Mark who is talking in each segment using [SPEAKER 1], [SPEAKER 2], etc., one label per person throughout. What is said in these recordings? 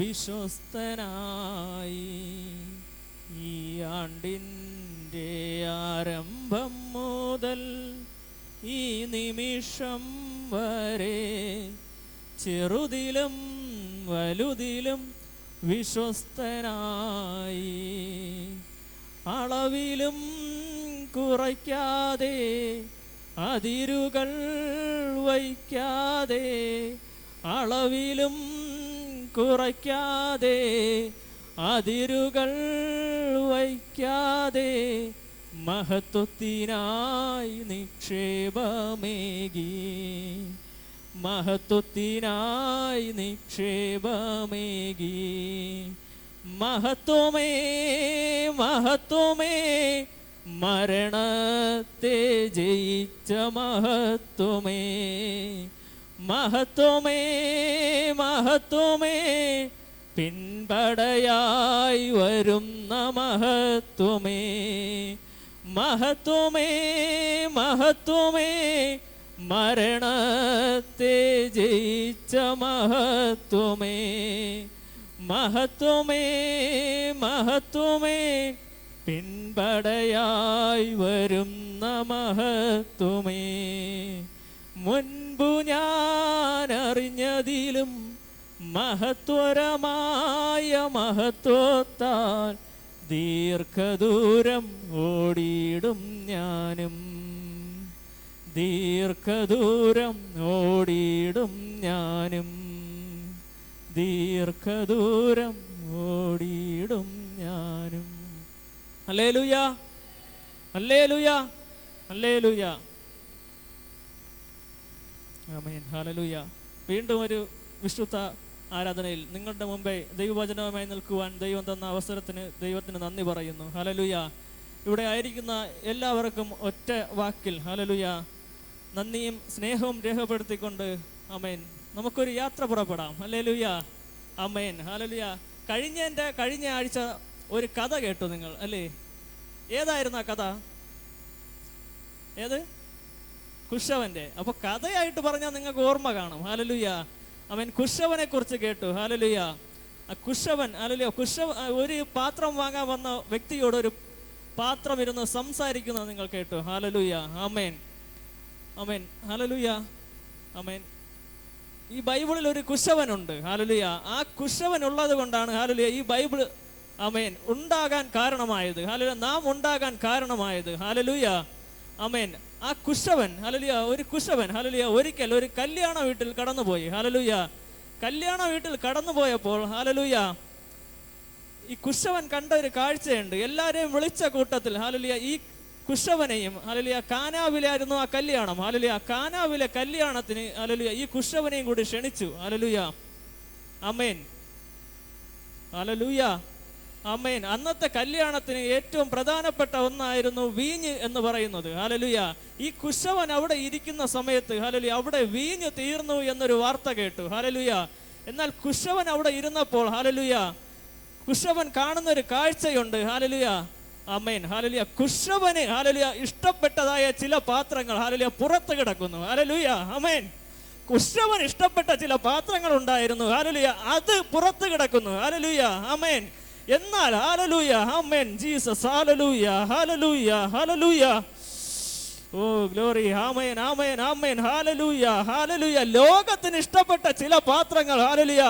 [SPEAKER 1] വിശ്വസ്തനായി ഈ ആണ്ടിന്റെ ആരംഭം മുതൽ ഈ നിമിഷം വരെ ചെറുതിലും വലുതിലും വിശ്വസ്തനായി. അളവിലും കുറയ്ക്കാതെ അതിരുകൾ വയ്ക്കാതെ അളവിലും കുറയ്ക്കാതെ അതിരുകൾ വയ്ക്കാതെ മഹത്വത്തിനായി നിക്ഷേപമേകി. മഹത്വത്തിനായി നിക്ഷേപമേകി. മഹത്വമേ മഹത്വമേ മരണത്തെ ജയിച്ച മഹത്വമേ. മഹത്വമേ മഹത്വമേ പിൻപടയായി വരുന്ന മഹത്വമേ. മഹത്വമേ മഹത്വമേ മരണത്തെ ജയിച്ച മഹത്വമേ. മഹത്വമേ മഹത്വമേ പിൻപടയായി വരുന്ന മഹത്വമേ. മുൻപു ഞാൻ അറിഞ്ഞതിലും മഹത്വരമായ മഹത്വത്താൽ ദീർഘദൂരം ഓടിയിടും ഞാനും. ദീർഘദൂരം ഓടിയിടും ഞാനും. ദീർഘദൂരം ഓടിയിടും ഞാനും. അല്ലേ ലുയാ അല്ലേ ലുയാ അല്ലേ ലുയ ആമേൻ. ഹല്ലേലൂയ. വീണ്ടും ഒരു വിശുദ്ധ ആരാധനയിൽ നിങ്ങളുടെ മുമ്പേ ദൈവവചനവുമായി നിൽക്കുവാൻ ദൈവം തന്ന അവസരത്തിന് ദൈവത്തിന് നന്ദി പറയുന്നു. ഹലലുയ ഇവിടെ ആയിരിക്കുന്ന എല്ലാവർക്കും ഒറ്റ വാക്കിൽ ഹലലുയ നന്ദിയും സ്നേഹവും രേഖപ്പെടുത്തിക്കൊണ്ട് അമേൻ നമുക്കൊരു യാത്ര പുറപ്പെടാം. ഹലലുയ അമേൻ ഹലലുയ കഴിഞ്ഞതിന്റെ കഴിഞ്ഞ ആഴ്ച ഒരു കഥ കേട്ടു നിങ്ങൾ അല്ലേ? ഏതായിരുന്നു ആ കഥ? ഏത്? കുശവന്റെ. അപ്പൊ കഥയായിട്ട് പറഞ്ഞാൽ നിങ്ങൾക്ക് ഓർമ്മ കാണും. ഹാലലുയ അവൻ കുശവനെ കുറിച്ച് കേട്ടു. ആ കുശവൻ ഹാലലുയ കുശവ ഒരു പാത്രം വാങ്ങാൻ വന്ന വ്യക്തിയോട് ഒരു പാത്രം ഇരുന്ന് സംസാരിക്കുന്നത് നിങ്ങൾ കേട്ടു. ഹാലലുയ അമേൻ അമേൻ ഹാലലുയ അമേൻ ഈ ബൈബിളിൽ ഒരു കുശവനുണ്ട്. ഹാലലുയ ആ കുശവൻ ഉള്ളത് കൊണ്ടാണ് ഹാലലുയ ഈ ബൈബിൾ അമേൻ ഉണ്ടാകാൻ കാരണമായത്. ഹാലലുയ നാം ഉണ്ടാകാൻ കാരണമായത്. ഹാലലുയ അമേൻ ആ കുശവൻ ഹലലിയ ഒരു കുശവൻ ഹലലിയ ഒരിക്കൽ ഒരു കല്യാണ വീട്ടിൽ കടന്നുപോയി. ഹലലുയ കല്യാണ വീട്ടിൽ കടന്നുപോയപ്പോൾ ഹലലുയ ഈ കുശവൻ കണ്ട ഒരു കാഴ്ചയുണ്ട്. എല്ലാരെയും വിളിച്ച കൂട്ടത്തിൽ ഹലലിയ ഈ കുശവനെയും ഹലലുയ കാനാവിലായിരുന്നു ആ കല്യാണം. ഹലലിയ കാനാവിലെ കല്യാണത്തിന് ഹലലിയ ഈ കുശവനെയും കൂടി ക്ഷണിച്ചു. ഹലലുയ അമേൻ. ഹലലുയ അമേൻ അന്നത്തെ കല്യാണത്തിന് ഏറ്റവും പ്രധാനപ്പെട്ട ഒന്നായിരുന്നു വീഞ്ഞ് എന്ന് പറയുന്നത്. ഹാലലുയ ഈ കുശവൻ അവിടെ ഇരിക്കുന്ന സമയത്ത് ഹാലലു അവിടെ വീഞ്ഞ് തീർന്നു എന്നൊരു വാർത്ത കേട്ടു. ഹാലലുയ എന്നാൽ കുശവൻ അവിടെ ഇരുന്നപ്പോൾ ഹാലലുയ കുശവൻ കാണുന്ന ഒരു കാഴ്ചയുണ്ട്. ഹാലലുയ അമേൻ ഹാലലുയ കുശവന് ഹാലലുയ ഇഷ്ടപ്പെട്ടതായ ചില പാത്രങ്ങൾ ഹാലലുയ പുറത്ത് കിടക്കുന്നു. ഹാലലുയ അമേൻ കുശവൻ ഇഷ്ടപ്പെട്ട ചില പാത്രങ്ങൾ ഉണ്ടായിരുന്നു. ഹാലലുയ അത് പുറത്ത് കിടക്കുന്നു. ഹാലലുയ അമേൻ എന്നാൽ hallelujah amen Jesus hallelujah hallelujah hallelujah oh glory amen amen amen hallelujah hallelujah ലോകത്തിന് ഇഷ്ടപ്പെട്ട ചില പാത്രങ്ങൾ ഹാലലൂയ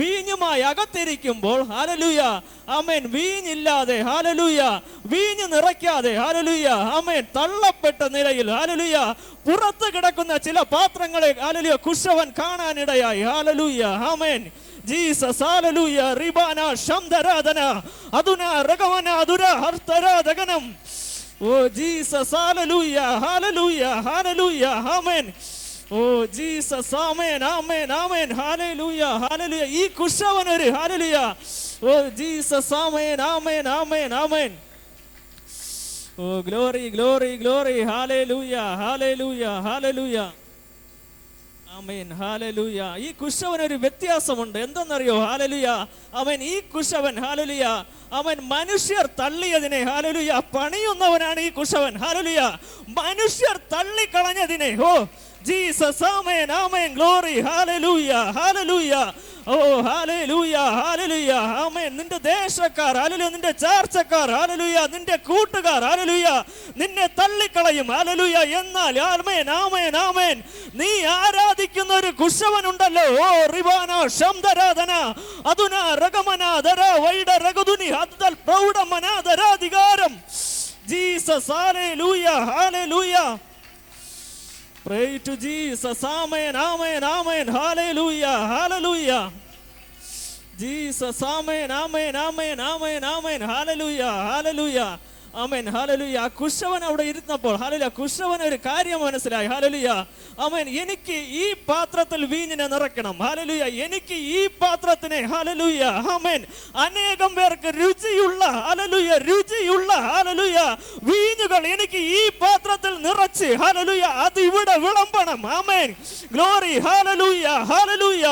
[SPEAKER 1] വീഞ്ഞുമായി അകത്തിരിക്കുമ്പോൾ ഹാലലൂയ ആമേൻ. വീഞ്ഞില്ലാതെ ഹാലലൂയ വീഞ്ഞ് നിറയ്ക്കാതെ ഹാലലൂയ ആമേൻ. തള്ളപ്പെട്ട നിലയിൽ ഹാലലൂയ പുറത്ത് കിടക്കുന്ന ചില പാത്രങ്ങളെ ഹാലലൂയ കുശവൻ കാണാനിടയായി. Hallelujah amen. ജീസസ് ഹല്ലേലൂയ റിബാന ശംധരാധന അതുന രഗവന അതുര ഹർത്തരാധകനം. ഓ Jesus hallelujah hallelujah hallelujah amen. Oh Jesus amen amen amen. Hallelujah hallelujah. ഈ കുശവനൊരു hallelujah. Oh Jesus amen amen amen amen. Oh glory glory glory. Hallelujah hallelujah hallelujah amen. ഈ കുശവൻ ഒരു വ്യത്യാസമുണ്ട്. എന്തെന്നറിയോ? ഹാലലുയ. അവൻ ഈ കുശവൻ ഹാലലുയ അവൻ മനുഷ്യർ തള്ളിയതിനെ ഹാലലുയ പണിയുന്നവനാണ് ഈ കുശവൻ ഹാലലുയ മനുഷ്യർ തള്ളിക്കളഞ്ഞതിനെ ഓ Jesus amen amen glory hallelujah hallelujah oh hallelujah hallelujah amen. നിന്റെ ദേശക്കാർ ഹാലലൂയ നിന്റെ ചാർച്ചക്കാർ ഹാലലൂയ നിന്റെ കൂട്ടുകാർ ഹാലലൂയ നിന്നെ തള്ളിക്കളയും ഹാലലൂയ എന്നാൽ ആമേൻ ആമേൻ ആമേൻ. നീ ആരാധിക്കുന്ന కుశవన్ ఉండలో రివాన శంధరాధన అదున రగమనాధర వైడ రగదుని హద్దల్ ప్రౌఢ మనాధర అధికారం Jesus hallelujah hallelujah pray to Jesus amen amen amen hallelujah hallelujah Jesus amen amen amen amen amen hallelujah hallelujah amen ആ കുശവൻ അവിടെ ഇരുന്നപ്പോൾ ഹാലലുയ കുശവൻ ഒരു കാര്യം മനസ്സിലായി. ഹാലലുയ അമേൻ എനിക്ക് ഈ പാത്രത്തിൽ വീഞ്ഞിനെ നിറയ്ക്കണം. ഹാലലുയ എനിക്ക് ഈ പാത്രത്തിനെ ഹാലലുയ അമേൻ അനേകം പേർക്ക് രുചിയുള്ള ഹാലലുയ രുചിയുള്ള ഹാലലുയ വീഞ്ഞുകൾ എനിക്ക് ഈ പാത്രത്തിൽ നിറച്ച് ഹാലലുയ അത് ഇവിടെ വിളമ്പണം. Amen glory hallelujah hallelujah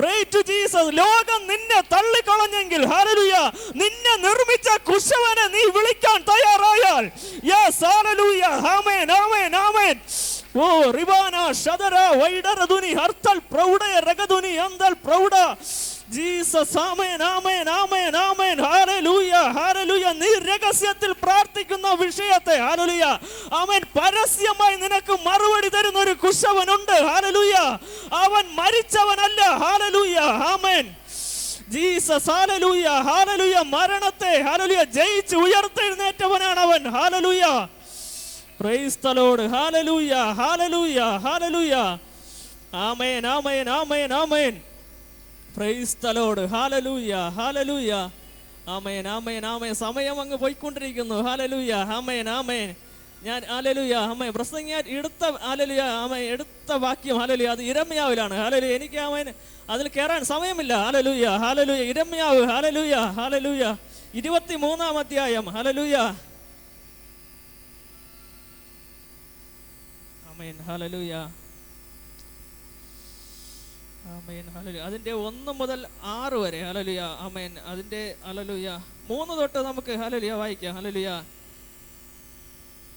[SPEAKER 1] pray to Jesus ലോകം നിന്നെ തള്ളിക്കളഞ്ഞെങ്കിൽ ഹാലലുയ നിന്നെ നിർമ്മിച്ച കുശവനെ നീ വിളിക്കാൻ തയ്യാറായാൽ യെസ് ഹല്ലേലൂയ ആമേൻ ആമേൻ ആമേൻ ഓ റിവാന ഷദര വൈഡരധുനി ഹർത്തൽ പ്രൗഢയ രഗധുനി അന്തൽ പ്രൗഢ. Jesus amen amen amen amen. Hallelujah hallelujah നീ രഹസ്യത്തിൽ പ്രാർത്ഥിക്കുന്ന വിഷയത്തെ ഹാലലൂയ അവൻ പരസ്യമായി നിനക്ക് മറുപടി തരുന്ന ഒരു കുശവനുണ്ട്. ഹാലലൂയ അവൻ മരിച്ചവനല്ല. Hallelujah amen. Jesus hallelujah hallelujah മരണത്തെ ഹാലലൂയ ജയിച്ച് ഉയർത്തെഴുന്നേറ്റവനാണ് അവൻ. Hallelujah. Praise the Lord hallelujah hallelujah hallelujah. Amen amen amen amen. Praise the Lord hallelujah hallelujah. Amen amen amen. സമയം അങ്ങ് പോയിക്കൊണ്ടിരിക്കുന്നു. Hallelujah amen amen. ഞാൻ ആലലുയ അമ്മ പ്രസംഗിയാൻ എടുത്ത ആലലുയ അമ്മ എടുത്ത വാക്യം ആലലുയ അത് ഇരമ്യാവിലാണ്. ഹാലലു എനിക്ക് അമ്മ അതിൽ കയറാൻ സമയമില്ല. ഹാലലുയ ഹാലലുയ ഇരമ്യാവ് ഹാലലുയ ഹാലലുയ ഇരുപത്തി മൂന്നാം അധ്യായം hallelujah amen hallelujah amen hallelujah. അതിന്റെ ഒന്ന് മുതൽ ആറ് വരെ ഹല്ലേലൂയ. ആമേൻ അതിന്റെ ഹല്ലേലൂയ. മൂന്ന് തൊട്ട് നമുക്ക് ഹല്ലേലൂയ വായിക്കാം ഹല്ലേലൂയ.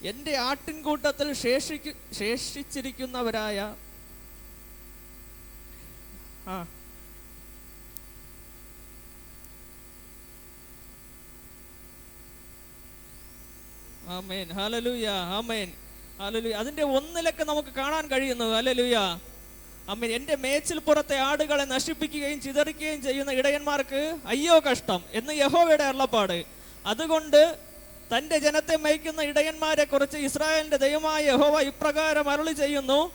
[SPEAKER 1] എന്റെ ആട്ടിൻകൂട്ടത്തിൽ ശേഷിക്കു ശേഷിച്ചിരിക്കുന്നവരായ ആ. ആമേൻ. Hallelujah amen. ഹല്ലേലൂയ. അതിന്റെ ഒന്നിലൊക്കെ നമുക്ക് കാണാൻ കഴിയുന്നു. ഹാലലൂയ അമ്മ എന്റെ മേച്ചിൽപ്പുറത്തെ ആടുകളെ നശിപ്പിക്കുകയും ചിതറിക്കുകയും ചെയ്യുന്ന ഇടയന്മാർക്ക് അയ്യോ കഷ്ടം എന്ന് യഹോവയുടെ അരുളപ്പാട്. അതുകൊണ്ട് തന്റെ ജനത്തെ മയക്കുന്ന ഇടയന്മാരെ കുറിച്ച് ഇസ്രായേലിന്റെ ദൈവമായ യഹോവ ഇപ്രകാരം അരുളി ചെയ്യുന്നു.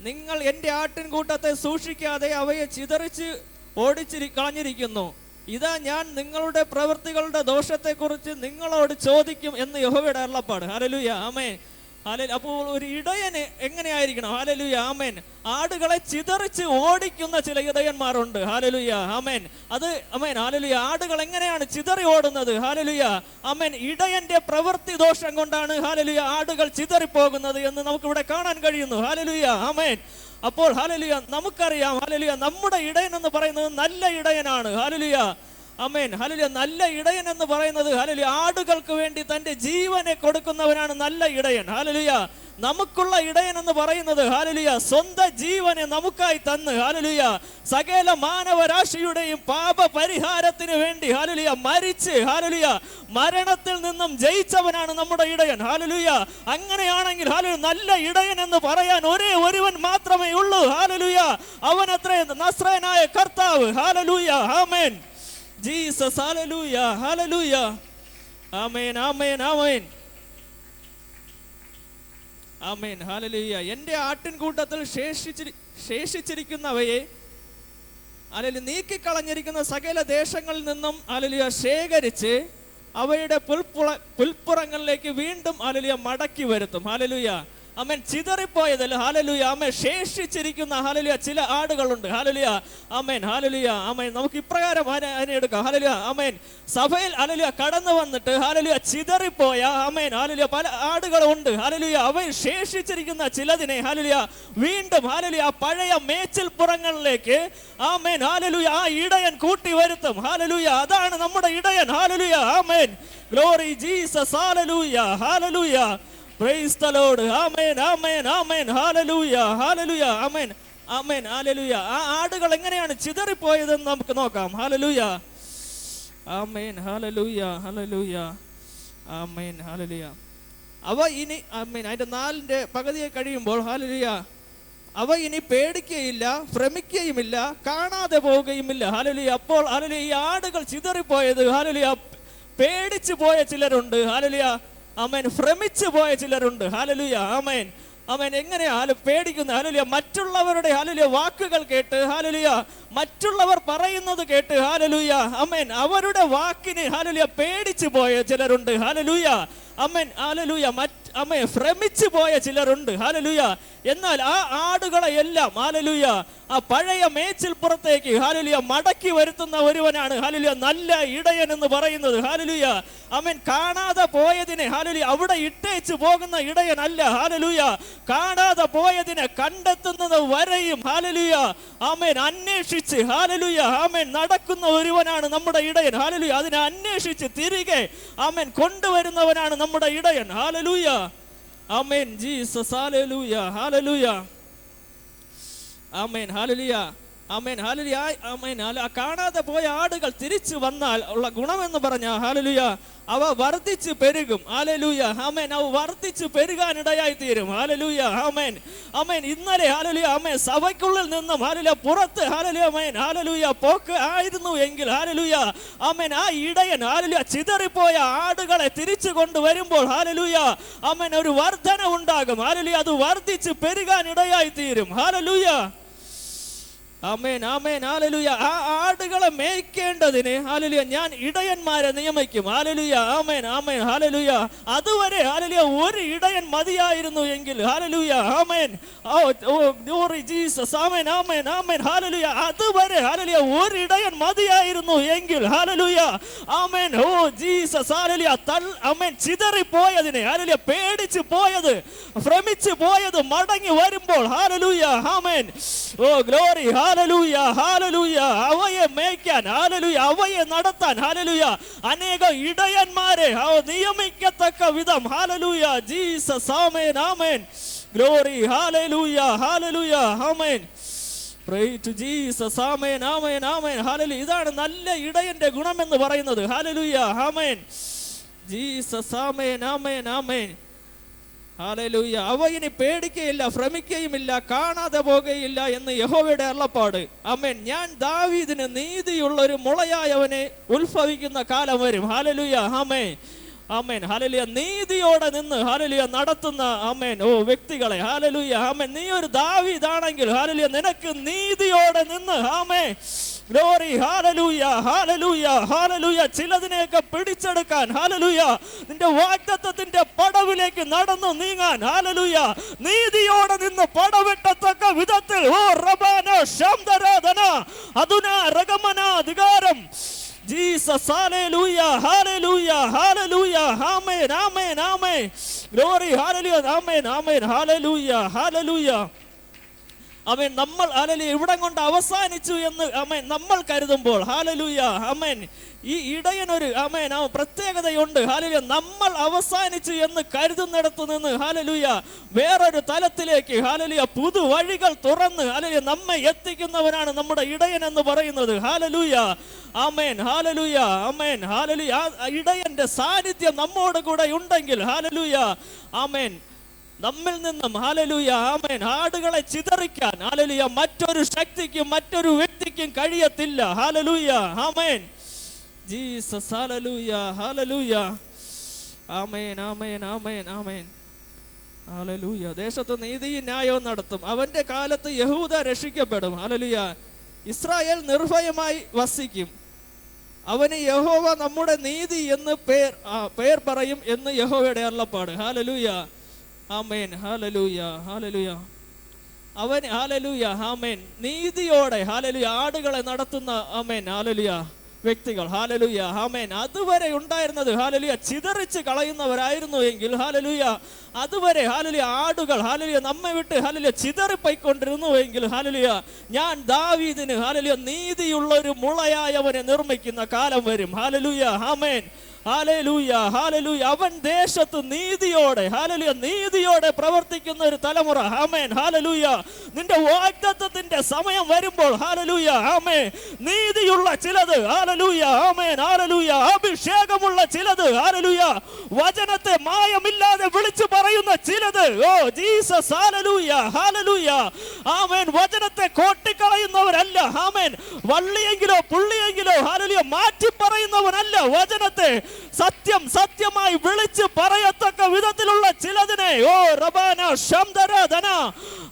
[SPEAKER 1] നിങ്ങൾ എന്റെ ആട്ടിൻകൂട്ടത്തെ സൂക്ഷിക്കാതെ അവയെ ചിതറിച്ച് ഓടിച്ചിരി കളഞ്ഞിരിക്കുന്നു. ഇതാ ഞാൻ നിങ്ങളുടെ പ്രവൃത്തികളുടെ ദോഷത്തെക്കുറിച്ച് നിങ്ങളോട് ചോദിക്കും എന്ന് യഹോവയുടെ അരുളപ്പാട്. ഹരലുയ ആമേ അപ്പോൾ ഒരു ഇടയന് എങ്ങനെയായിരിക്കണം? ഹാലലുയ ആമേൻ. ആടുകളെ ചിതറിച്ച് ഓടിക്കുന്ന ചില ഇടയന്മാരുണ്ട്. ഹാലലുയ ആമേൻ. അത് അമേൻ ഹാലലുയ ആടുകൾ എങ്ങനെയാണ് ചിതറി ഓടുന്നത്? ഹാലലുയ ആമേൻ. ഇടയന്റെ പ്രവൃത്തി ദോഷം കൊണ്ടാണ് ഹാലലുയ ആടുകൾ ചിതറിപ്പോകുന്നത് എന്ന് നമുക്ക് ഇവിടെ കാണാൻ കഴിയുന്നു. ഹാലലുയ ആമേൻ. അപ്പോൾ ഹാലലുയ നമുക്കറിയാം. ഹാലലുയ നമ്മുടെ ഇടയൻ എന്ന് പറയുന്നത് നല്ല ഇടയനാണ്. ഹാലലുയ അമേൻ ഹലലിയ നല്ല ഇടയൻ എന്ന് പറയുന്നത് ഹലലിയ ആടുകൾക്ക് വേണ്ടി തന്റെ ജീവനെ കൊടുക്കുന്നവനാണ് നല്ല ഇടയൻ. ഹലലിയ നമുക്കുള്ള ഇടയൻ എന്ന് പറയുന്നത് ഹാലലിയ സ്വന്തം ജീവനെ നമുക്കായി തന്ന്. ഹാലലിയ സകല മാനവരാശിയുടെയും പാപ പരിഹാരത്തിന് വേണ്ടി ഹാലലിയ മരിച്ച് ഹാലലിയ മരണത്തിൽ നിന്നും ജയിച്ചവനാണ് നമ്മുടെ ഇടയൻ. ഹാലലുയ അങ്ങനെയാണെങ്കിൽ ഹാലലു നല്ല ഇടയൻ എന്ന് പറയാൻ ഒരേ ഒരുവൻ മാത്രമേ ഉള്ളൂ. ഹാലലുയ അവൻ അത്രേ നസ്രനായ കർത്താവ്. Hallelujah amen. Jesus hallelujah hallelujah amen amen amen amen hallelujah എന്റെ ആട്ടിൻകൂട്ടത്തിൽ ശേഷിച്ചിരി ശേഷിച്ചിരിക്കുന്നവയെ അല്ലെങ്കിൽ നീക്കിക്കളഞ്ഞിരിക്കുന്ന സകല ദേശങ്ങളിൽ നിന്നും അലലിയ ശേഖരിച്ച് അവയുടെ പുൽപ്പുറ പുൽപ്പുറങ്ങളിലേക്ക് വീണ്ടും അലലിയ മടക്കി വരുത്തും. ഹാലലുയ അമ്മൻ ചിതറിപ്പോയതല്ല. ഹാലലുയ അമ്മ ശേഷിച്ചിരിക്കുന്ന ഹാലലുയ ചില ആടുകളുണ്ട്. ഹാലലുയ അമ്മേൻ ഹാലലുയ അമ്മേൻ നമുക്ക് ഇപ്രകാരം അതിനെ എടുക്കാം. ഹാലലുയ അമ്മേൻ സഭയിൽ ഹാലലുയ കടന്നു വന്നിട്ട് ഹാലലുയ ചിതറിപ്പോയ അമ്മേൻ ഹാലലുയ പല ആടുകളുണ്ട്. ഹാലലുയ അവയിൽ ശേഷിച്ചിരിക്കുന്ന ചിലതിനെ ഹാലലുയ വീണ്ടും ഹാലലുയ പഴയ മേച്ചിൽ പുറങ്ങളിലേക്ക് ആമേൻ ഹാലലുയ ആ ഇടയൻ കൂട്ടി വരുത്തും. ഹാലലുയ അതാണ് നമ്മുടെ ഇടയൻ. Hallelujah amen glory Jesus hallelujah hallelujah praise the Lord amen amen amen hallelujah hallelujah amen amen hallelujah ആ ആടുകൾ എങ്ങനെയാണ് ചിതറിപ്പോയതെന്ന് നമുക്ക് നോക്കാം. Hallelujah amen hallelujah hallelujah amen hallelujah അവ ഇനി ആമേൻ അതിന്റെ നാലിന്റെ പകുതിയെ കഴിയുമ്പോൾ ഹാലലൂയ അവ ഇനി പേടിക്കുകയില്ല ഭ്രമിക്കുകയുമില്ല കാണാതെ പോവുകയുമില്ല. ഹാലലൂയ അപ്പോൾ ഹാലലൂയ ഈ ആടുകൾ ചിതറിപ്പോയത് ഹാലലൂയ പേടിച്ചു പോയ ചിലരുണ്ട്. Hallelujah amen. ഭ്രമിച്ചു പോയ ചിലരുണ്ട്. ഹാലലുയ ആമേൻ. ആമേൻ. എങ്ങനെയാ ഹാല പേടിക്കുന്നത് ഹാലലിയ മറ്റുള്ളവരുടെ ഹാലലിയ വാക്കുകൾ കേട്ട് ഹാലലിയ മറ്റുള്ളവർ പറയുന്നത് കേട്ട് ഹാലലൂയ അമേൻ അവരുടെ വാക്കിന് ഹാലലിയ പേടിച്ചു പോയ ചിലരുണ്ട്. ഹാലലൂയ അമേൻ ഹാലലൂയ മറ്റ് അമ്മേ ഭ്രമിച്ചു പോയ ചിലരുണ്ട്. ഹാലലൂയ. എന്നാൽ ആ ആടുകളെ എല്ലാം ഹാലലൂയ ആ പഴയ മേച്ചിൽ പുറത്തേക്ക് ഹാലലുയ മടക്കി വരുത്തുന്ന ഒരുവനാണ്. ഹാലലുയ നല്ല ഇടയൻ എന്ന് പറയുന്നത്. ഹാലലൂയ അമ്മൻ കാണാതെ പോയതിനെ ഹാലലൂയ അവിടെ ഇട്ടേച്ചു പോകുന്ന ഇടയൻ അല്ല. ഹാലലൂയ കാണാതെ പോയതിനെ കണ്ടെത്തുന്നത് വരെയും ഹാലലൂയ ആമേൻ അന്വേഷിച്ച് ഹാലലൂയ ആമേൻ നടക്കുന്ന ഒരുവനാണ് നമ്മുടെ ഇടയൻ. ഹാലലൂയ അതിനെ അന്വേഷിച്ച് തിരികെ ആമേൻ കൊണ്ടുവരുന്നവനാണ് നമ്മുടെ ഇടയൻ. Hallelujah. Amen Jesus hallelujah hallelujah amen hallelujah amen hallelujah ആമേൻ ആ കാണാതെ പോയ ആടുകൾ തിരിച്ചു വന്നാൽ ഉള്ള ഗുണം എന്ന് പറഞ്ഞ ഹാലലുയ അവ വർദ്ധിച്ച് പെരുകും. ഹാലലൂയ ആമേൻ അവ വർദ്ധിച്ച് പെരുകാനിടയായി തീരും. Hallelujah amen amen. ഇന്നലെ ഹാലലുയ ആമേൻ സഭയ്ക്കുള്ളിൽ നിന്നും ഹാലലുയ പുറത്ത് ഹാലലുയ ആമേൻ ഹാലലൂയ പോക്ക് ആയിരുന്നു എങ്കിൽ ഹാലലൂയ ആമേൻ ആ ഇടയൻ ഹാലലുയ ചിതറിപ്പോയ ആടുകളെ തിരിച്ചു കൊണ്ടുവരുമ്പോൾ ഹാലലൂയ ആമേൻ ഒരു വർധന ഉണ്ടാകും ഹാലലുയ അത് വർദ്ധിച്ച് പെരുകാനിടയായി തീരും. ഹാലലൂയ. ആമേൻ ആമേൻ. ആലലുയ ആ ആടുകളെ മേയ്ക്കേണ്ടതിന് ആലലുയ ഞാൻ ഇടയന്മാരെ നിയമിക്കും. ആലലുയ ആമേൻ ആമേൻ. ഹാലലുയ അതുവരെ ഹാലലുയ ഒരു ഇടയൻ മതിയായിരുന്നു എങ്കിൽ ഹാലലുയ ആമേൻ. Oh glory Jesus. ആമേൻ ആമേൻ ആമേൻ. ഹാലലുയ അതുവരെ ഹാലലുയ ഒരു ഇടയൻ മതിയായിരുന്നു എങ്കിൽ ഹാലലുയ ആമേൻ ഓ ജീസസ് ഹാലലുയ തൽ ആമേൻ ചിതറി പോയതിനെ ഹാലലുയ പേടിച്ച് പോയത് ഭ്രമിച്ച് പോയത് മടങ്ങി വരുമ്പോൾ hallelujah amen. Oh glory hallelujah hallelujah അവയെ മേയ്ക്കാൻ ഹാലലൂയ അവയെ നടത്താൻ ഹാലലൂയ അനേക ഇടയന്മാരെ നിയമിക്കത്തക്ക വിധം. Hallelujah Jesus amen amen. Glory hallelujah hallelujah amen. ഇതാണ് നല്ല ഇടയന്റെ ഗുണമെന്ന് പറയുന്നത്. Hallelujah amen. Jesus amen amen amen. Hallelujah. അവ ഇനി പേടിക്കുകയില്ല ഭ്രമിക്കുകയുമില്ല കാണാതെ പോകുകയില്ല എന്ന് യഹോവയുടെ അള്ളപ്പാട് അമ്മേൻ ഞാൻ ദാവീദിന് നീതിയുള്ള ഒരു മുളയായവനെ ഉത്ഭവിക്കുന്ന കാലം വരും. ഹാലലൂയ. ആമേ ആമേൻ. ഹാലലിയ. നീതിയോടെ നിന്ന് ഹാലലിയ നടത്തുന്ന ആമേൻ. ഓ വ്യക്തികളെ. ഹാലലൂയ. ആമേൻ. നീ ഒരു ദാവീദാണെങ്കിൽ ഹാലലിയ നിനക്ക് നീതിയോടെ നിന്ന് amen glory hallelujah hallelujah hallelujah ചിലതിനെയൊക്കെ പിടിച്ചെടുക്കാൻ ഹാലലൂയ നിന്റെ വാക്തത്വത്തിന്റെ പടവിലേക്ക് നടന്നു നീങ്ങാൻ ഹാലലൂയ നീതിയോടെ നിന്ന് പടവെട്ടത്തക്ക വിധത്തിൽ ഓ റബാന ശാന്തരാധന അതുന രഗമന അധികാരം Jesus hallelujah hallelujah hallelujah amen amen amen. Glory hallelujah amen amen. Hallelujah hallelujah amen നമ്മൾ ഹാലലി ഇവിടം കൊണ്ട് അവസാനിച്ചു എന്ന് അമേൻ നമ്മൾ കരുതുമ്പോൾ ഹാലലൂയ അമേൻ ഈ ഇടയനൊരു അമേൻ ആ പ്രത്യേകതയുണ്ട് ഹാലലൂയ നമ്മൾ അവസാനിച്ചു എന്ന് കരുതുന്നിടത്ത് നിന്ന് ഹാലലൂയ വേറൊരു തലത്തിലേക്ക് ഹാലലൂയ പുതു വഴികൾ തുറന്ന് ഹാലലൂയ നമ്മെ എത്തിക്കുന്നവനാണ് നമ്മുടെ ഇടയൻ എന്ന് പറയുന്നത് hallelujah amen hallelujah amen hallelujah ഇടയന്റെ സാന്നിധ്യം നമ്മോട് കൂടെ ഉണ്ടെങ്കിൽ ഹാലലൂയ ആമേൻ നമ്മിൽ നിന്നും ഹാലലൂയ ആമേൻ. ആടുകളെ ചിതറിക്കാൻ ഹാലലൂയ മറ്റൊരു ശക്തിക്കും മറ്റൊരു വ്യക്തിക്കും കഴിയത്തില്ല. Hallelujah amen. Jesus hallelujah hallelujah amen amen amen amen. Hallelujah ദേശത്ത് നീതിയും ന്യായവും നടത്തും. അവന്റെ കാലത്ത് യഹൂദ രക്ഷിക്കപ്പെടും. ഹാലലൂയ ഇസ്രായേൽ നിർഭയമായി വസിക്കും. അവന് യഹോവ നമ്മുടെ നീതി എന്ന് പേർ പേർ പറയും എന്ന് യഹോവയുടെ അള്ളപ്പാട് ഹാലലൂയ ആമേൻ. ഹാലലൂയ ഹാലലൂയ അവൻ ഹാലലൂയ ഹാമേൻ നീതിയോടെ ഹാലലൂയ ആടുകളെ നടത്തുന്ന ആമേൻ ഹാലലൂയ വ്യക്തികൾ. ഹാലലൂയ ഹാമേൻ അതുവരെ ഉണ്ടായിരുന്നത് ഹാലലൂയ ചിതറിച്ച് കളയുന്നവരായിരുന്നു എങ്കിൽ ഹാലലൂയ അതുവരെ ഹാലലിയ ആടുകൾ ഹാലലിയ നമ്മെ വിട്ട് ഹാലലിയ ചിതറിപ്പോയിക്കൊണ്ടിരുന്നു എങ്കിൽ ഹാലലിയ ഞാൻ ദാവീദിന് ഹാലലിയ നീതിയുള്ള ഒരു മുളയായവനെ നിർമ്മിക്കുന്ന കാലം വരും. Hallelujah amen. Hallelujah hallelujah. അവൻ ദേശത്ത് നീതിയോടെ ഹാലലൂയ നീതിയോടെ പ്രവർത്തിക്കുന്ന ഒരു തലമുറ. Amen hallelujah. നിന്റെ വാഗ്ദത്വത്തിന്റെ സമയം വരുമ്പോൾ ഹാലലൂയ ആമേ നീതിയുള്ള ചിലത് ഹാലലൂയ ആമേൻ. ഹാലലൂയ. അഭിഷേകമുള്ള ചിലത് ഹാലലൂയ. വചനത്തെ മായമില്ലാതെ വിളിച്ചു പറയുന്ന ചിലത്. Oh Jesus hallelujah hallelujah. Amen. വചനത്തെ കോട്ടിക്കളയുന്നവരല്ല. ആമേൻ. വള്ളിയെങ്കിലോ പുള്ളിയെങ്കിലോ ഹാലലൂയ മാറ്റി പറയുന്നവനല്ല വചനത്തെ. സത്യം സത്യമായി വിളിച്ച് പറയത്തക്ക വിധത്തിലുള്ള ചിലതിനെ ഓ റബാന ശംദര ധന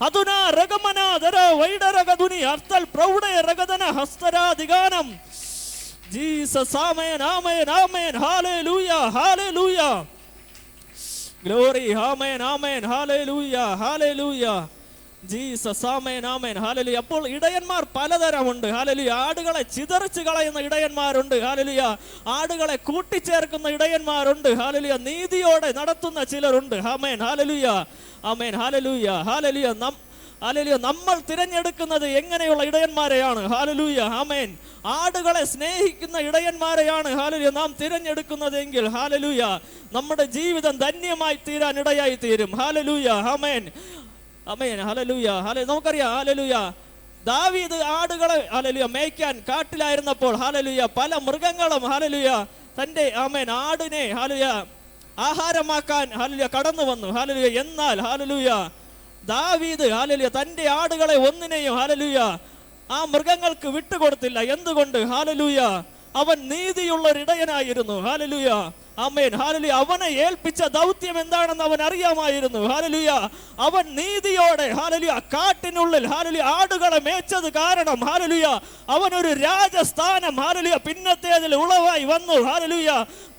[SPEAKER 1] അതുന രഗമന ധര വൈഡരഗതുനി അർത്ഥൽ പ്രൗഢയ രഗതന ഹസ്തരാധികാനം Jesus amen amen amen hallelujah hallelujah glory amen amen hallelujah hallelujah Jesus amen amen. Hallelujah അപ്പോൾ ഇടയന്മാർ പലതരമുണ്ട്. ഹാലലി ആടുകളെ ചിതറിച്ച് കളയുന്ന ഇടയന്മാരുണ്ട്. ഹാലലിയ ആടുകളെ കൂട്ടിച്ചേർക്കുന്ന ഇടയന്മാരുണ്ട്. ഹാലലിയ നീതിയോടെ നടത്തുന്ന ചിലരുണ്ട്. ഹാമേൻ ഹാലലുയ ആമേൻ. ഹാലലുയ ഹാലലിയ നം ഹാലലിയ നമ്മൾ തിരഞ്ഞെടുക്കുന്നത് എങ്ങനെയുള്ള ഇടയന്മാരെയാണ്? ഹാലലൂയ ആമേൻ. ആടുകളെ സ്നേഹിക്കുന്ന ഇടയന്മാരെയാണ് ഹാലലിയ നാം തിരഞ്ഞെടുക്കുന്നതെങ്കിൽ ഹാലലൂയ നമ്മുടെ ജീവിതം ധന്യമായി തീരാൻ ഇടയായി തീരും. ഹാലലൂയ ആമേൻ. അമേൻ ഹലലൂയ ഹല നമുക്കറിയാം. ഹലലൂയ ദാവീദ് ആടുകളെ ഹലലുയ മേയ്ക്കാൻ കാട്ടിലായിരുന്നപ്പോൾ ഹലലുയ പല മൃഗങ്ങളും ഹലലുയ തന്റെ ആമേൻ ആടിനെ ഹലുയ ആഹാരമാക്കാൻ ഹലലുയ കടന്നു വന്നു ഹലലുയ എന്നാൽ ഹലലുയ ദാവീദ് ഹാലലുയ തന്റെ ആടുകളെ ഒന്നിനെയും ഹാലലുയ ആ മൃഗങ്ങൾക്ക് വിട്ടുകൊടുത്തില്ല. എന്തുകൊണ്ട്? ഹാലലൂയ അവൻ നീതിയുള്ള ഒരു ഇടയനായിരുന്നു ഹാലലൂയ അമ്മേൻ ഹാലലുയ അവനെ ഏൽപ്പിച്ച ദൗത്യം എന്താണെന്ന് അവൻ അറിയാമായിരുന്നു. ഹാലലുയ അവൻ നീതിയോടെ ഹാലലുയ കാട്ടിനുള്ളിൽ ഹാലലുയ ആടുകളെ മേച്ചത് കാരണം ഹാലലുയ അവനൊരു രാജസ്ഥാനം ഹാലലുയ പിന്നത്തേതിൽ ഉളവായി വന്നു. ഹാലലുയ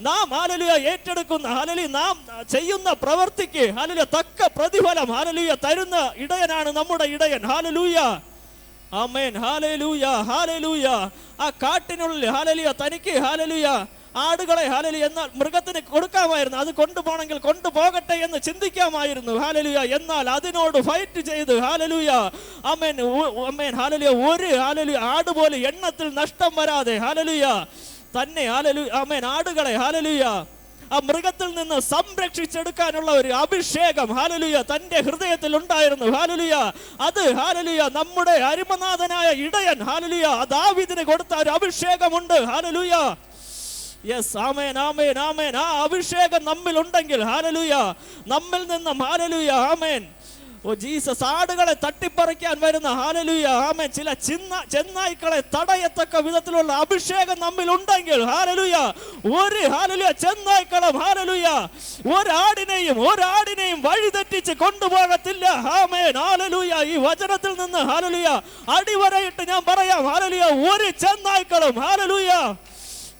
[SPEAKER 1] നാം ഹാലലുയ ഏറ്റെടുക്കുന്ന ഹാലലി നാം ചെയ്യുന്ന പ്രവൃത്തിക്ക് ഹാലലുയ തക്ക പ്രതിഫലം ഹാലലുയ തരുന്ന ഇടയനാണ് നമ്മുടെ ഇടയൻ. Hallelujah amen. Hallelujah hallelujah. ആ കാട്ടിനുള്ളിൽ ഹാലലിയ തനിക്ക് ഹാലലുയ. ആടുകളെ ഹാലലി എന്നാൽ മൃഗത്തിന് കൊടുക്കാമായിരുന്നു. അത് കൊണ്ടുപോകണമെങ്കിൽ കൊണ്ടുപോകട്ടെ എന്ന് ചിന്തിക്കാമായിരുന്നു. ഹാലലുയ എന്നാൽ അതിനോട് ഫൈറ്റ് ചെയ്ത് ഹാലലുയ. അമേൻ അമേൻ ഹാലലിയ ഒരു ഹാലലുയ ആട് പോലെ എണ്ണത്തിൽ നഷ്ടം വരാതെ ഹാലലുയ. തന്നെ ഹാലലു അമേൻ ആടുകളെ ഹാലലുയ. ആ മൃഗത്തിൽ നിന്ന് സംരക്ഷിച്ചെടുക്കാനുള്ള ഒരു അഭിഷേകം ഹാലലുയ തന്റെ ഹൃദയത്തിൽ ഉണ്ടായിരുന്നു. ഹാലലുയ അത് ഹാലലുയ നമ്മുടെ അരുമനാഥനായ ഇടയൻ ഹാലലുയ ദാവീദിന് കൊടുത്ത ഒരു അഭിഷേകമുണ്ട്. Hallelujah. Yes amen amen amen. ആ അഭിഷേകം നമ്മിൽ ഉണ്ടെങ്കിൽ ഹാലലുയ നമ്മിൽ നിന്നും ഹാലലുയ ആമേൻ. ഓ ജീസസ് ആടുകളെ തട്ടിപ്പറിക്കാൻ വരുന്ന ഹാലലുയ ആമ ചില ചിന്ന ചെന്നായ്ക്കളെ തടയത്തക്ക വിധത്തിലുള്ള അഭിഷേകം നമ്മിൽ ഉണ്ടെങ്കിൽ ഹാലലുയ ഒരു ഹാലലുയ ചെന്നായ്ക്കളും ഹാലലുയ ഒരാടിനെയും ഒരാടിനെയും വഴിതെറ്റിച്ച് കൊണ്ടുപോകത്തില്ല ആമേൻ ഹാലലുയ ഈ വചനത്തിൽ നിന്ന് ഹാലലുയ അടിവരയിട്ട് ഞാൻ പറയാം ഹാലലുയ ഒരു ചെന്നായ്ക്കളും hallelujah.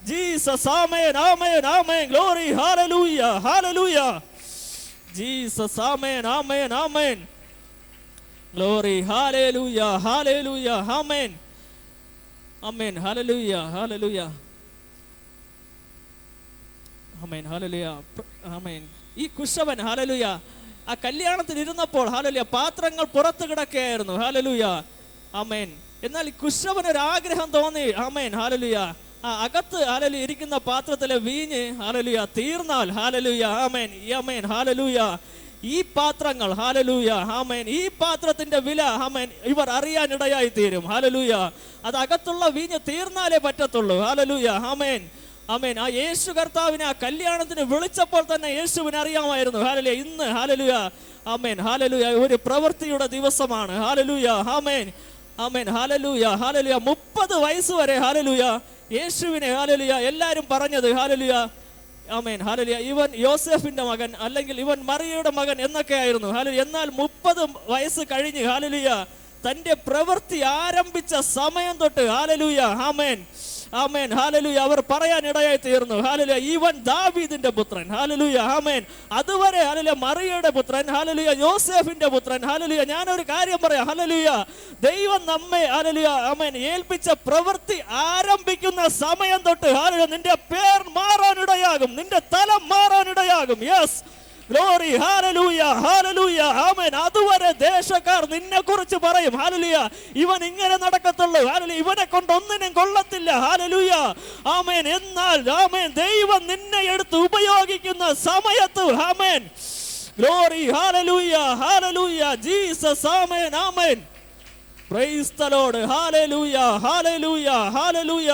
[SPEAKER 1] Jesus amen amen amen glory hallelujah hallelujah. Jesus amen amen amen glory hallelujah hallelujah amen amen hallelujah hallelujah amen hallelujah amen ഈ കുശവൻ ഹാലലൂയ ആ കല്യാണത്തിൽ ഇരുന്നപ്പോൾ ഹാലലൂയ പാത്രങ്ങൾ പുറത്ത് കിടക്കുകയായിരുന്നു ഹാലലൂയ അമേൻ എന്നാൽ ഈ കുശവന് ഒരു ആഗ്രഹം തോന്നി അമേൻ ഹാലലൂയ ആ അകത്ത് ഹാലലു ഇരിക്കുന്ന പാത്രത്തിലെ വീഞ്ഞ് ഹാലലുയ തീർന്നാൽ ഹാലലുയ അമേൻ ഈ ആമേൻ ഹാലലൂയ ഈ പാത്രങ്ങൾ ഹാലലൂയ ഹാമേൻ ഈ പാത്രത്തിന്റെ വില ഹാമേൻ ഇവർ അറിയാനിടയായി തീരും. ഹാലലൂയ അത് അകത്തുള്ള വീഞ്ഞ് തീർന്നാലേ പറ്റത്തുള്ളൂ. ഹാലലൂയ ഹാമേൻ അമേൻ ആ യേശു കർത്താവിനെ ആ കല്യാണത്തിന് വിളിച്ചപ്പോൾ തന്നെ യേശുവിനെ അറിയാമായിരുന്നു. ഹാലലുയ ഇന്ന് ഹാലലുയ ആമേൻ ഹാലലുയ ഒരു പ്രവൃത്തിയുടെ ദിവസമാണ്. ഹാലലൂയ ഹാമേൻ ആമേൻ ഹാലലൂയ ഹാലലുയ മുപ്പത് വയസ്സ് വരെ ഹാലലുയ യേശുവിനെ ഹാലലുയ എല്ലാരും പറഞ്ഞത് ഹാലലുയ ആമേൻ. ഹാലലിയ ഇവൻ യോസെഫിന്റെ മകൻ അല്ലെങ്കിൽ ഇവൻ മറിയയുടെ മകൻ എന്നൊക്കെ ആയിരുന്നു. ഹാലലു എന്നാൽ മുപ്പത് വയസ്സ് കഴിഞ്ഞ് ഹാലലിയ തന്റെ പ്രവൃത്തി ആരംഭിച്ച സമയം തൊട്ട് ഹാലലുയ ആമേൻ. ആമേൻ. ഹാലലുയ അവർ പറയാൻ ഇടയായി തീർന്നു. ഹാലലുയ ഈവൻ ദാവീദിന്റെ പുത്രൻ. ഹാലലുയ ആമേൻ. അതുവരെ ഹാലലുയ മറിയയുടെ പുത്രൻ. ഹാലലുയ യോസെഫിന്റെ പുത്രൻ. ഹാലലുയ ഞാനൊരു കാര്യം പറയാം. ഹാലലുയ ദൈവം നമ്മെ ഹാലലുയ ആമേൻ ഏൽപ്പിച്ച പ്രവൃത്തി ആരംഭിക്കുന്ന സമയം തൊട്ട് ഹാലലുയ നിന്റെ പേർ മാറാനിടയാകും. നിന്റെ തലം മാറാനിടയാകും. Yes glory hallelujah hallelujah amen അതുവരെ ദേശക്കാർ നിന്നെ കുറിച്ച് പറയും. ഹാലലൂയ ഇവൻ ഇങ്ങനെ നടക്കത്തുള്ളൂ. ഹാലലൂയ ഇവനെ കൊണ്ട് ഒന്നിനും കൊള്ളത്തില്ല. ഹാലലൂയ ആമേൻ എന്നാൽ ആമേൻ ദൈവം നിന്നെ എടുത്ത് ഉപയോഗിക്കുന്ന സമയത്ത് amen glory hallelujah hallelujah Jesus amen amen praise the Lord hallelujah hallelujah hallelujah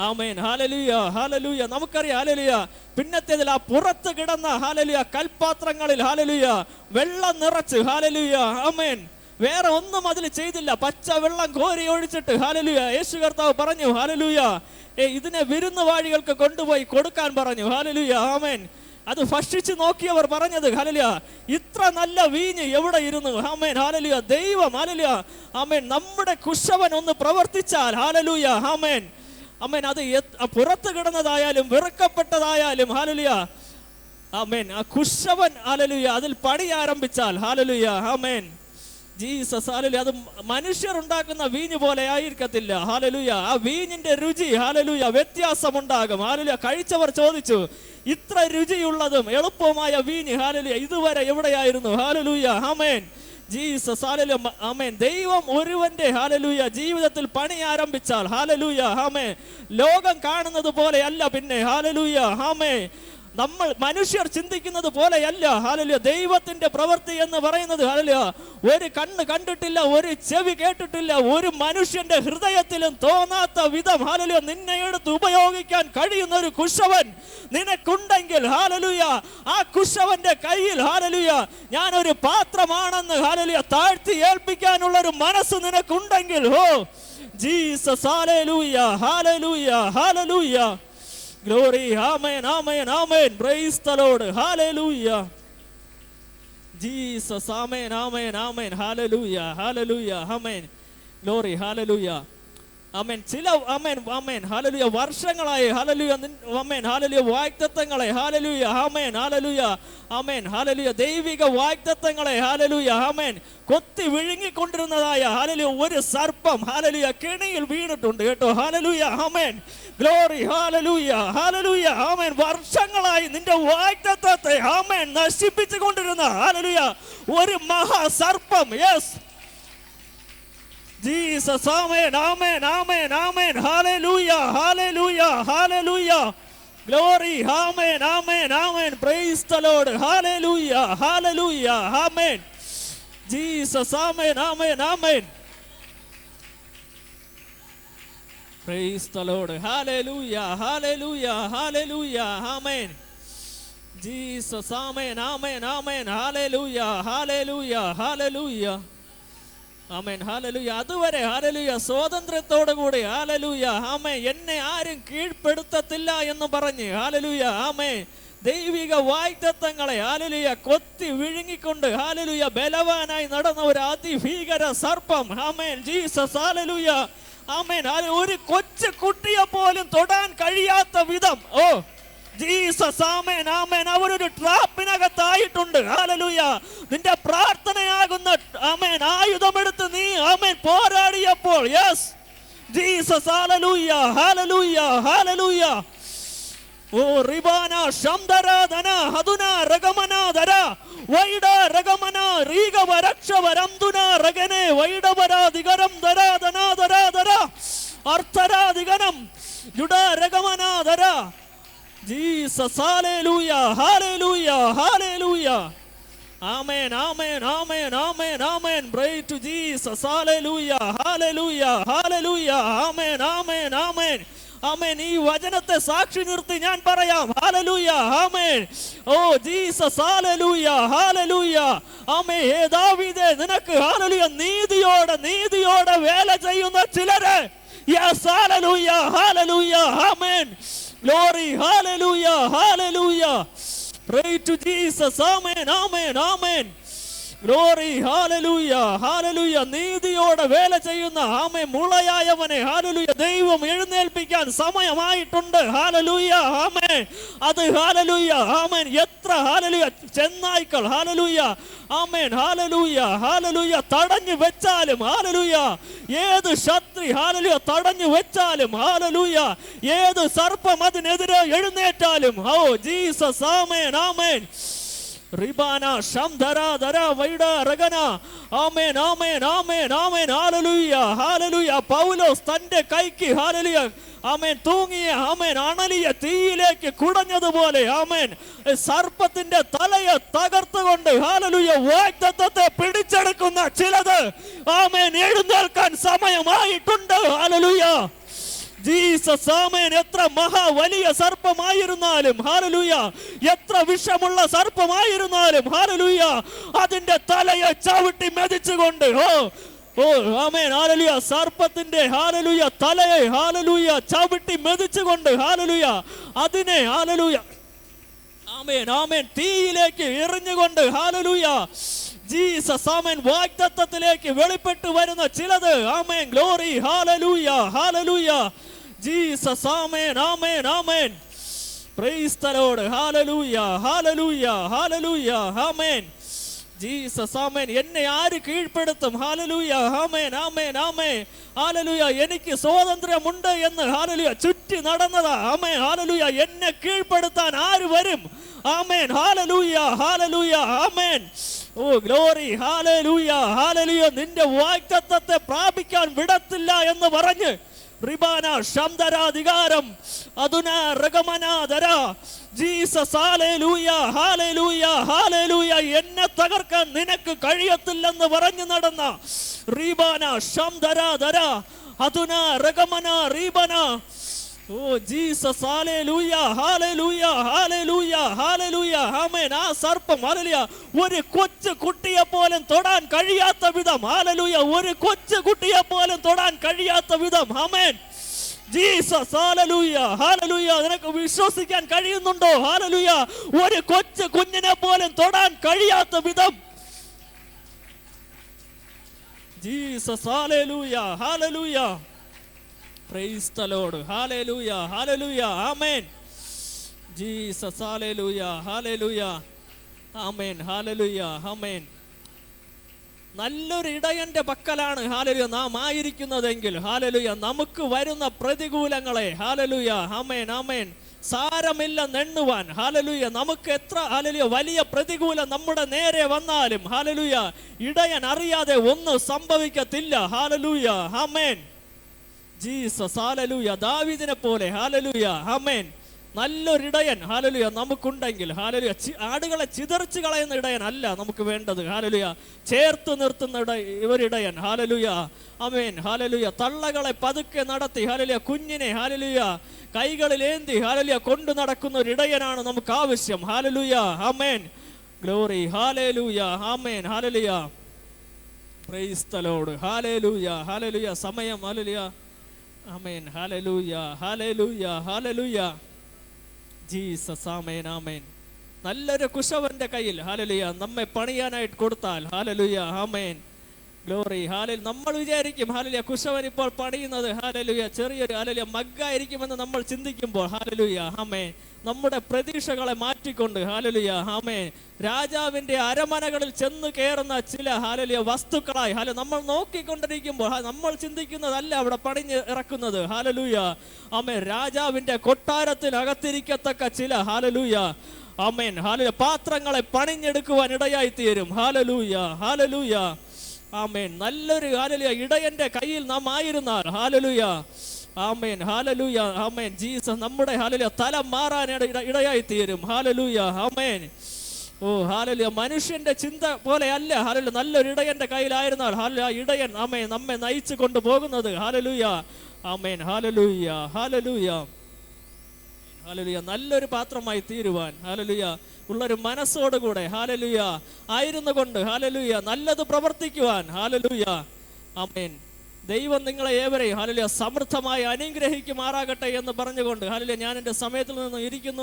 [SPEAKER 1] amen. Hallelujah hallelujah. നമുക്കറിയാം ഹാലലുയ. പിന്നത്തേതിൽ ആ പുറത്ത് കിടന്ന ഹാലലുയ കൽപാത്രങ്ങളിൽ ഹാലലുയ. വെള്ളം നിറച്ച് ഹാലലുയ. ആമേൻ. വേറെ ഒന്നും അതിൽ ചെയ്തില്ല. പച്ച വെള്ളം കോരി ഒഴിച്ചിട്ട് ഹാലലുയ. യേശു കർത്താവ് പറഞ്ഞു ഹാലലുയ. ഏ ഇതിനെ വിരുന്നുവാഴികൾക്ക് കൊണ്ടുപോയി കൊടുക്കാൻ പറഞ്ഞു. ഹാലലുയ. ആമേൻ. അത് ഭക്ഷിച്ച് നോക്കിയവർ പറഞ്ഞത് ഹാലലിയ ഇത്ര നല്ല വീഞ്ഞ് എവിടെ ഇരുന്നു? ഹാമേൻ ഹാലലിയ. ദൈവം ഹാലലിയ. ആമേൻ. നമ്മുടെ കുശവൻ ഒന്ന് പ്രവർത്തിച്ചാൽ ഹാലലൂയ. ആമേൻ. അമ്മേൻ അത് പുറത്ത് കിടന്നതായാലും വെറുക്കപ്പെട്ടതായാലും ഹാലലുയ. ആമേൻ ആ കുശവൻ ഹാലലുയ. അതിൽ പണി ആരംഭിച്ചാൽ ഹാലലുയ. ആമേൻ ജീസസ് ഹാലലുയ. അത് മനുഷ്യർ ഉണ്ടാക്കുന്ന വീഞ്ഞ് പോലെ ആയിരിക്കത്തില്ല. ഹാലലുയ. ആ വീഞ്ഞിന്റെ രുചി ഹാലലുയ വ്യത്യാസമുണ്ടാകും. ഹാലലുയ കഴിച്ചവർ ചോദിച്ചു ഇത്ര രുചിയുള്ളതും എളുപ്പമായ വീഞ്ഞ് ഹാലലുയ ഇതുവരെ എവിടെയായിരുന്നു? ഹാലലുയ. Amen Jesus amen. ദൈവം ഒരുവന്റെ ഹാലലൂയ ജീവിതത്തിൽ പണി ആരംഭിച്ചാൽ ഹാലലൂയ ഹാമേ ലോകം കാണുന്നത് പോലെയല്ല പിന്നെ ഹാലലൂയ ആമേ നമ്മൾ മനുഷ്യർ ചിന്തിക്കുന്നത് പോലെയല്ല. ഹാലല്യ ദൈവത്തിന്റെ പ്രവൃത്തി എന്ന് പറയുന്നത് ഹാലല്യ ഒരു കണ്ണ് കണ്ടിട്ടില്ല ഒരു ചെവി കേട്ടിട്ടില്ല ഒരു മനുഷ്യന്റെ ഹൃദയത്തിലും തോന്നാത്ത വിധം ഹാലല്യ നിന്നെ എടുത്ത് ഉപയോഗിക്കാൻ കഴിയുന്ന ഒരു കുശവൻ നിനക്കുണ്ടെങ്കിൽ ഹാലലുയ ആ കുശവന്റെ കയ്യിൽ ഹാലലുയ ഞാൻ ഒരു പാത്രമാണെന്ന് ഹാലലുയ താഴ്ത്തി ഏൽപ്പിക്കാനുള്ള ഒരു മനസ്സ് നിനക്കുണ്ടെങ്കിൽ ഹോ Jesus hallelujah hallelujah hallelujah Glory. Amen. Amen. Amen. Praise the Lord. Hallelujah. Jesus. Amen. Amen. Amen. Hallelujah. Hallelujah. Amen. Glory. Hallelujah. Amen ചില ആമേൻ ആമേൻ ഹാലലുയ വർഷങ്ങളായി. ഹാലലുയ ആമേൻ ഹാലലുയ വാഗ്ദത്തങ്ങളെ. ഹാലലുയ ആമേൻ ഹാലലുയ ആമേൻ ഹാലലുയ ദൈവിക വാഗ്ദത്തങ്ങളെ. ഹാലലുയ ആമേൻ കൊത്തി വിഴുങ്ങിക്കൊണ്ടിരുന്നതായ ഹാലലുയ ഒരു സർപ്പം ഹാലലുയ കെണിയിൽ വീണിട്ടുണ്ട് കേട്ടോ. Hallelujah amen glory hallelujah hallelujah amen വർഷങ്ങളായി നിന്റെ വാഗ്ദത്തത്തെ ആമേൻ നശിപ്പിച്ചു കൊണ്ടിരുന്ന ഹാലലുയ ഒരു മഹാസർപ്പം yes Jesus, amen, amen, amen, amen. Hallelujah, hallelujah, hallelujah. Glory, amen, amen, amen. Praise the Lord. Hallelujah, hallelujah, amen. Jesus, amen, amen, amen. Praise the Lord. Hallelujah, hallelujah, hallelujah, amen. Jesus, amen, amen, amen. Hallelujah, hallelujah, hallelujah. Amen. Hallelujah അതുവരെ hallelujah സ്വാതന്ത്ര്യത്തോടു കൂടി hallelujah ആമേ എന്നെ ആരും കീഴ്പ്പെടുത്തത്തില്ല എന്ന് പറഞ്ഞ് hallelujah ആമേ ദൈവിക വാഗ്ദത്തങ്ങളെ ഹാലലൂയ കൊത്തി വിഴുങ്ങിക്കൊണ്ട് ഹാലലൂയ ബലവാനായി നടന്ന ഒരു അതിഭീകര സർപ്പം ഹാമേൻ ജീസസ് ഹാലലൂയ ആമേൻ. ഒരു കൊച്ചു കുട്ടിയെ പോലും തൊടാൻ കഴിയാത്ത വിധം ഓ ജീസസ് ആമേൻ ആമേൻ. അവരൊരു ട്രാപ്പിനകത്തായിട്ടുണ്ട്. ഹാലലൂയ നിന്റെ പ്രാർത്ഥനയാകുന്ന ആമേൻ ആയുധമെടുത്ത് നീ amen പോരാടിയപ്പോൾ. Yes Jesus hallelujah hallelujah hallelujah oh റിബാന ശംദരാധന ഹതുന രഗമനാധര വൈഡ രഗമന റീഗവ രക്ഷവരംതുന രഗനെ. വൈഡവരാധികരം ധരാധനാധരാധര അർത്ഥരാധികനം ജുഡ രഗമനാധര Jesus hallelujah hallelujah hallelujah amen amen amen amen amen praise to Jesus hallelujah hallelujah hallelujah amen amen amen amen ഈ വചനത്തെ സാക്ഷി നിർത്തി ഞാൻ പറയാം. Hallelujah amen oh Jesus hallelujah hallelujah amen ഹേ ദാവീദേ നിനക്ക് ഹാലലൂയ നീതിയോടെ നീതിയോടെ വേല ചെയ്യുന്ന ചിലരെ. Yes hallelujah hallelujah amen Glory. Hallelujah. Hallelujah. Pray to Jesus. Amen. Amen. Amen. Glory hallelujah hallelujah നീതിയോടെ വേല ചെയ്യുന്ന ആമേ മുളയായവനെ ഹാലലൂയ ദൈവം എഴുന്നേൽപ്പിക്കാൻ സമയമായിട്ടുണ്ട്. ഹാലലൂയ ആമേ. അത് ഹാലലൂയ ആമേൻ. എത്ര ഹാലലൂയ ചെന്നായ്ക്കൾ ഹാലലൂയ ആമേൻ ഹാലലൂയ ഹാലലൂയ തടഞ്ഞു വെച്ചാലും ഹാലലൂയ ഏത് ശത്രി ഹാലലൂയ തടഞ്ഞു വെച്ചാലും ഹാലലൂയ ഏത് സർപ്പം അതിനെതിരെ എഴുന്നേറ്റാലും ഓ ജീസസ് ആമേൻ ആമേൻ. റിബാന ശംധര ധര വൈഡ രഗന ആമേൻ ആമേൻ ആമേൻ ആമേൻ ഹാലലുയ ഹാലലുയ പൗലോസ് തന്റെ കൈക്ക് ഹാലലുയ ആമേൻ തൂങ്ങിയ ആമേൻ അണലിയ തീയിലേക്ക് കുടഞ്ഞതുപോലെ ആമേൻ സർപ്പത്തിന്റെ തലയെ തകർത്തുകൊണ്ട് ഹാലലുയ വാഗ്ദത്തത്തെ പിടിച്ചെടുക്കുന്ന ചിലത് ആമേൻ എഴുന്നേൽക്കാൻ സമയമായിട്ടുണ്ട് ഹാലലൂയ ജീസസ് ആമേൻ. എത്ര മഹാ വലിയ സർപ്പമായിരുന്നാലും ഹാലലൂയ. എത്ര വിഷമുള്ള സർപ്പമായിരുന്നാലും ഹാലലൂയ. അതിന്റെ തലയെ ചവിട്ടി മെതിച്ചുകൊണ്ട് ഓ ഓ ആമേൻ. ഹാലലൂയ. സർപ്പത്തിന്റെ ഹാലലൂയ തലയെ ഹാലലൂയ ചവിട്ടി മെതിച്ചുകൊണ്ട് ഹാലലൂയ. അതിനെ ഹാലലൂയ. ആമേൻ ആമേൻ. തീയിലേക്ക് എറിഞ്ഞുകൊണ്ട് ഹാലലൂയ. ജീസസ് ആമേൻ. വാഗ്ദത്തത്തിലേക്ക് വെളിപ്പെട്ടു വരുന്ന ചിലത് amen. Glory hallelujah hallelujah. Jesus amen amen amen. Praise Lord hallelujah hallelujah hallelujah amen. Jesus amen. എന്നെ ആര് കീഴ്പ്പെടുത്തും? ഹാലലൂയ ആമേൻ ആമേൻ ആമേ ഹാലലൂയ എനിക്ക് സ്വാതന്ത്ര്യമുണ്ട് എന്ന് ഹാലലൂയ ചുറ്റി നടന്നതാ. ആമേൻ ഹാലലൂയ എന്നെ കീഴ്പ്പെടുത്താൻ ആര് വരും? Amen hallelujah hallelujah amen. Oh glory hallelujah hallelujah നിന്റെ വാഗ്ദത്തത്തെ പ്രാപിക്കാൻ വിടത്തില്ല എന്ന് പറഞ്ഞ് റിബാന ശബ്ദരാധികാരം. അതുന റഗമനാദര ജീസസ് ഹാലേലൂയ ഹാലേലൂയ എന്നെ തകർക്കാൻ നിനക്ക് കഴിയത്തില്ലെന്ന് പറഞ്ഞു നടന്ന റീബാന ശംധരാധര അതുന റഗമന റീബന. ഓ Jesus hallelujah hallelujah hallelujah hallelujah amen. ആ സർപ്പം ഹാലേലൂയ ഒരു കൊച്ചു കുട്ടിയെ പോലും തൊടാൻ കഴിയാത്ത വിധം ഹാലേലൂയ ഒരു കൊച്ചു കുട്ടിയെ പോലും തൊടാൻ കഴിയാത്ത വിധം ആമേൻ. ജീസസ് ഹാലലൂയ ഹാലലൂയ നിനക്ക് വിശ്വസിക്കാൻ കഴിയുന്നുണ്ടോ? ഹാലലൂയ ഒരു കൊച്ചു കുഞ്ഞിനെ പോലും തൊടാൻ കഴിയാത്ത വിധം. Jesus hallelujah hallelujah praise the Lord hallelujah hallelujah amen Jesus hallelujah hallelujah amen hallelujah amen നല്ലൊരു ഇടയന്റെ പക്കലാണ്. ഹാലലുയ നാം ആയിരിക്കുന്നതെങ്കിൽ. ഹാലലുയ നമുക്ക് വരുന്ന പ്രതികൂലങ്ങളെ. ഹാലലുയ ആമേൻ സാരമില്ല നെണ്ണുവാൻ. ഹാലലുയ നമുക്ക് എത്ര ഹാലലുയ വലിയ പ്രതികൂലം നമ്മുടെ നേരെ വന്നാലും. ഹാലലുയ ഇടയൻ അറിയാതെ ഒന്നും സംഭവിക്കത്തില്ല. ഹാലലുയ ആമേൻ ജീസസ് ഹാലലൂയ ദാവീദിനെ പോലെ ഹാലലൂയ ആമേൻ. നല്ലൊരിടയൻ ഹാലലുയ നമുക്കുണ്ടെങ്കിൽ. ഹാലലുയ ആടുകളെ ചിതറിച്ച് കളയുന്ന ഇടയൻ അല്ല നമുക്ക് വേണ്ടത്. ഹാലലുയ ചേർത്ത് നിർത്തുന്ന ഇട ഇവരിടയൻ. ഹാലലുയ അമേൻ ഹാലലുയ തള്ളകളെ പതുക്കെ നടത്തി. ഹാലലുയ കുഞ്ഞിനെ ഹാലലുയ കൈകളിൽ ഏന്തി ഹാലലുയ കൊണ്ടു നടക്കുന്ന ഒരു ഇടയനാണ് നമുക്ക് ആവശ്യം. Hallelujah amen glory. Hallelujah amen hallelujah praise the Lord hallelujah hallelujah സമയം. Hallelujah amen. Hallelujah hallelujah hallelujah Jesus amen amen. നല്ലൊരു കുശവന്റെ കയ്യിൽ ഹാലലുയ നമ്മെ പണിയാനായിട്ട് കൊടുത്താൽ ഹാലലുയ ആമേൻ. ഗ്ലോറി ഹാലൽ നമ്മൾ വിചാരിക്കും ഹാലലുയ കുശവൻ ഇപ്പോൾ പണിയുന്നത് ഹാലലുയ ചെറിയൊരു ഹാലലുയ മഗ്ഗായിരിക്കുമെന്ന് നമ്മൾ ചിന്തിക്കുമ്പോൾ ഹാലലുയ ആമേൻ. നമ്മുടെ പ്രതീക്ഷകളെ മാറ്റിക്കൊണ്ട് ഹാലലിയ ഹാമേ രാജാവിന്റെ അരമനകളിൽ ചെന്ന് കയറുന്ന ചില ഹാലലിയ വസ്തുക്കളായി. ഹാല നമ്മൾ നോക്കിക്കൊണ്ടിരിക്കുമ്പോൾ നമ്മൾ ചിന്തിക്കുന്നതല്ല അവിടെ പണിഞ്ഞ് ഇറക്കുന്നത്. ഹാലലൂയ ആമേ രാജാവിന്റെ കൊട്ടാരത്തിൽ അകത്തിരിക്കത്തക്ക ചില ഹാലലൂയ ആമേൻ. ഹാലലുയ പാത്രങ്ങളെ പണിഞ്ഞെടുക്കുവാൻ ഇടയായി തീരും. Hallelujah hallelujah amen. നല്ലൊരു ഹാലലുയ ഇടയന്റെ കയ്യിൽ നാം ആയിരുന്നാൽ hallelujah amen. Hallelujah. Amen. Jesus നമ്മുടെ ഹാലലൂയ. തല മാറാൻ ഇട- ഇടയായി തീരും ഹാലലൂയ. ആമേൻ. ഓ ഹാലലൂയ. മനുഷ്യന്റെ ചിന്ത പോലെ അല്ല. ഹാലലു നല്ലൊരു ഇടയന്റെ കയ്യിലായിരുന്നാൽ ഹാലലൂയ ആ ഇടയൻ ആമേൻ നമ്മെ നയിച്ചു കൊണ്ടുപോകുന്നത്. Hallelujah. Amen. Hallelujah. Hallelujah. Hallelujah. നല്ലൊരു പാത്രമായി തീരുവാൻ. ഹാലലുയ. ഉള്ളൊരു മനസ്സോടുകൂടെ. ഹാലലുയ. ആയിരുന്നു കൊണ്ട്. ഹാലലുയ. നല്ലത് പ്രവർത്തിക്കുവാൻ. ഹാലലുയ. ആമേൻ. ദൈവം നിങ്ങളെ ഏവരെയും ഹാലലുയ സമൃദ്ധമായി അനുഗ്രഹിക്കുമാറാകട്ടെ എന്ന് പറഞ്ഞുകൊണ്ട് ഹാലലുയ ഞാൻ എന്റെ സമയത്തിൽ നിന്ന് ഇരിക്കുന്നു.